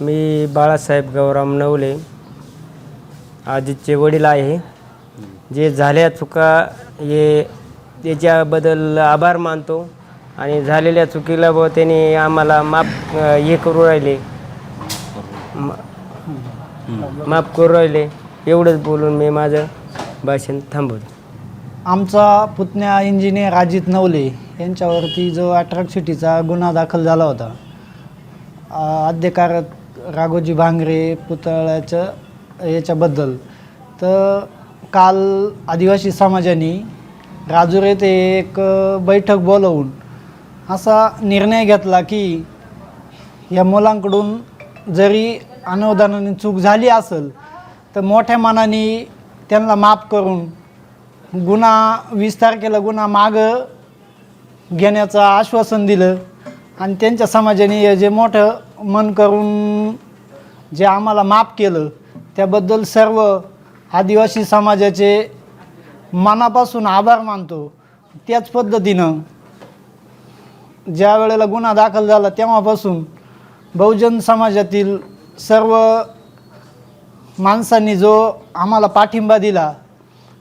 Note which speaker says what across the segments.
Speaker 1: मी बाळासाहेब गौराम नवले अजितचे वडील आहे. जे झाल्या चुका हे त्याच्याबद्दल आभार मानतो आणि झालेल्या चुकीला व त्यांनी आम्हाला माफ अ, हे करू राहिले. म माफ करू राहिले. एवढंच बोलून मी माझं भाषण थांबवतो.
Speaker 2: आमचा पुतण्या इंजिनियर अजित नवले यांच्यावरती जो अट्रॅक्सिटीचा गुन्हा दाखल झाला होता आ, राघोजी भांगरे पुतळ्याचं याच्याबद्दल. तर काल आदिवासी समाजाने राजूर येथे एक बैठक बोलवून असा निर्णय घेतला की या मुलांकडून जरी अनुदानाने चूक झाली असेल तर मोठ्या मनाने त्यांना माफ करून गुन्हा वीस तारखेला गुन्हा मागं घेण्याचं आश्वासन दिलं. आणि त्यांच्या समाजाने हे जे मोठं मन करून जे आम्हाला माफ केलं त्याबद्दल सर्व आदिवासी समाजाचे मनापासून आभार मानतो. त्याच पद्धतीनं ज्या वेळेला गुन्हा दाखल झाला तेव्हापासून बहुजन समाजातील सर्व माणसांनी जो आम्हाला पाठिंबा दिला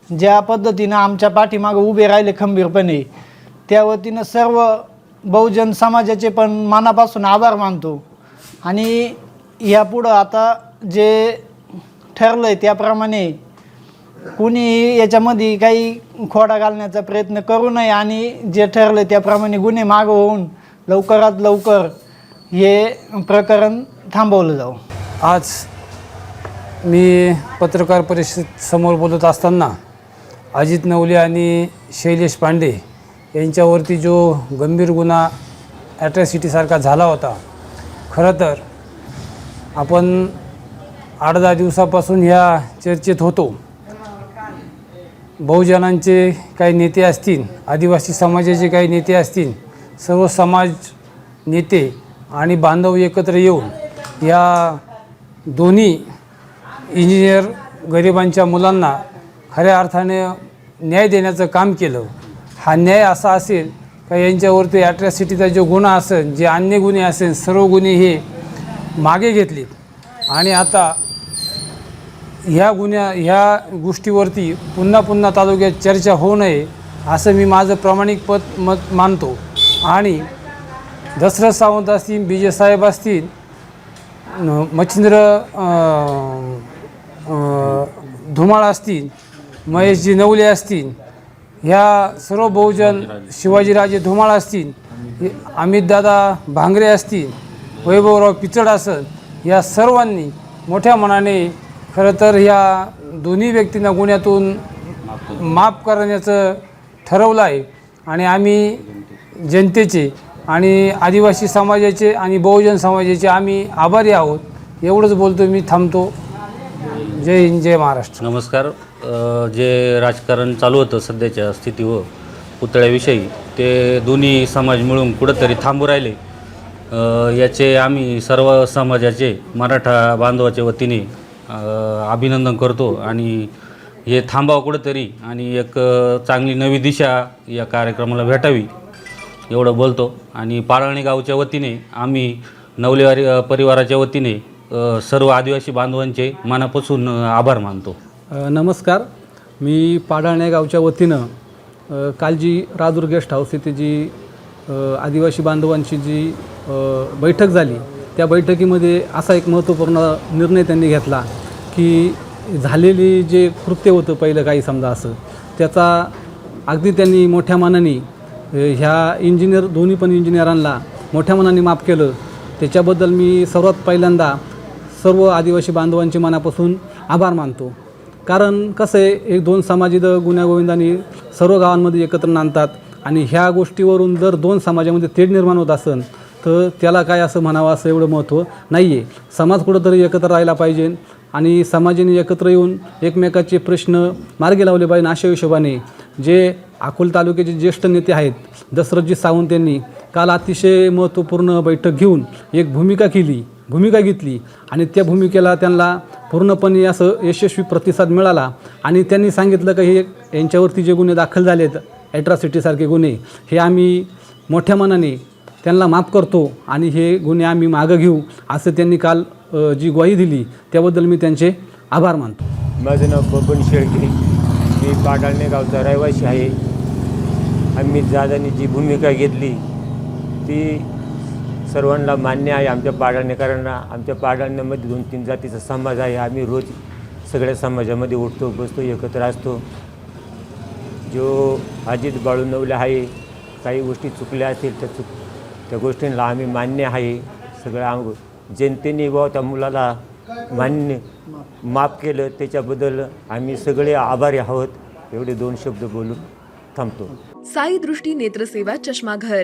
Speaker 2: ज्या पद्धतीनं आमच्या पाठीमागं उभे राहिले खंबीरपणे त्या वतीनं सर्व बहुजन समाजाचे पण मनापासून आभार मानतो. आणि यापुढं आता जे ठरलं आहे त्याप्रमाणे कुणी याच्यामध्ये काही खोडा घालण्याचा प्रयत्न करू नये आणि जे ठरलं त्याप्रमाणे गुन्हे मागं होऊन लवकरात लवकर हे प्रकरण थांबवलं जाऊ
Speaker 3: आज मी पत्रकार परिषद समोर बोलत असताना अजित नवले आणि शैलेश पांडे यांच्यावरती जो गंभीर गुन्हा ॲट्रॅसिटीसारखा झाला होता खरं तर आपण आठ दहा दिवसापासून ह्या चर्चेत होतो. बहुजनांचे काही नेते असतील आदिवासी समाजाचे काही नेते असतील सर्व समाज नेते आणि बांधव एकत्र येऊन या दोन्ही इंजिनियर गरिबांच्या मुलांना खऱ्या अर्थाने न्याय देण्याचं काम केलं. हा न्याय असा असेल का यांच्यावरती ॲट्रॅसिटीचा जो गुन्हा असेल जे अन्य गुन्हे असेल सर्व गुन्हे हे मागे घेतले आणि आता ह्या गुन्ह्या ह्या गोष्टीवरती पुन्हा पुन्हा तालुक्यात चर्चा होऊ नये असं मी माझं प्रामाणिक पद मत मानतो. आणि दशरथ सावंत असतील बी जे साहेब असतील मच्छिंद्र धुमाळ असतील महेशजी नवले असतील ह्या सर्व बहुजन शिवाजीराजे धुमाळ असतील अमितदादा भांगरे असतील वैभवराव पिचड असत या सर्वांनी मोठ्या मनाने खरं तर ह्या दोन्ही व्यक्तींना गुन्ह्यातून माफ करण्याचं ठरवलं आहे. आणि आम्ही जनतेचे आणि आदिवासी समाजाचे आणि बहुजन समाजाचे आम्ही आभारी आहोत. एवढंच बोलतो मी थांबतो. जय हिंद जय महाराष्ट्र.
Speaker 4: नमस्कार. जे राजकारण चालू होतं सध्याच्या स्थितीवर पुतळ्याविषयी ते दोन्ही समाज मिळून कुठंतरी थांबू राहिले. याचे आम्ही सर्व समाजाचे मराठा बांधवाच्या वतीने अभिनंदन करतो आणि हे थांबावं कुठंतरी आणि एक चांगली नवी दिशा या कार्यक्रमाला भेटावी एवढं बोलतो. आणि पारळणी गावच्या वतीने आम्ही नवलेवारी परिवाराच्या वतीने सर्व आदिवासी बांधवांचे मनापासून आभार मानतो.
Speaker 5: नमस्कार. मी पाडाणे गावच्या वतीनं कालजी काल जी राजूर गेस्ट हाऊस येथे जी आदिवासी बांधवांची जी बैठक झाली त्या बैठकीमध्ये असा एक महत्त्वपूर्ण निर्णय त्यांनी घेतला की झालेली जे कृत्य होतं पहिलं काही समजा असं त्याचा अगदी त्यांनी मोठ्या मानाने ह्या इंजिनियर दोन्ही पण इंजिनियरांना मोठ्या मनाने माफ केलं. त्याच्याबद्दल मी सर्वात पहिल्यांदा सर्व आदिवासी बांधवांचे मनापासून आभार मानतो. कारण कसं आहे एक दोन समाज इथं गुन्ह्यागोविंदांनी सर्व गावांमध्ये एकत्र नांदतात आणि ह्या गोष्टीवरून जर दोन समाजामध्ये तेढ निर्माण होत असेल तर त्याला काय असं म्हणावं असं एवढं महत्त्व नाही आहे समाज कुठंतरी एकत्र राहायला पाहिजे आणि समाजाने एकत्र येऊन एकमेकाचे प्रश्न मार्गी लावले पाहिजे अशा हिशोबाने जे अकोल तालुक्याचे ज्येष्ठ नेते आहेत दशरथजी सावंत यांनी काल अतिशय महत्त्वपूर्ण बैठक घेऊन एक भूमिका केली. भूमिका घेतली आणि त्या भूमिकेला त्यांना पूर्णपणे असं यशस्वी प्रतिसाद मिळाला. आणि त्यांनी सांगितलं की हे यांच्यावरती जे गुन्हे दाखल झालेत ॲट्रॉसिटीसारखे गुन्हे हे आम्ही मोठ्या मनाने त्यांना माफ करतो आणि हे गुन्हे आम्ही मागं घेऊ असं त्यांनी काल जी ग्वाही दिली त्याबद्दल मी त्यांचे आभार मानतो.
Speaker 6: माझं नाव बबन शेळके. मी पाडाळणे गावचा रहिवासी आहे. आम्ही दादांनी जी भूमिका घेतली ती सर्वांना मान्य आहे आमच्या पाडाळणेकरांना आमच्या पाडाळण्यामध्ये दोन तीन जातीचा समाज आहे. आम्ही रोज सगळ्या समाजामध्ये उठतो बसतो एकत्र असतो. जो अजित बाळूनवला आहे काही गोष्टी चुकल्या असतील त्या चुक त्या गोष्टींना आम्ही मान्य आहे. सगळं आम जनतेने व त्या मुलाला मान्य माफ केलं. त्याच्याबद्दल आम्ही सगळे आभारी आहोत. एवढे दोन शब्द बोलून थांबतो.
Speaker 7: साई दृष्टी नेत्रसेवा चष्माघर.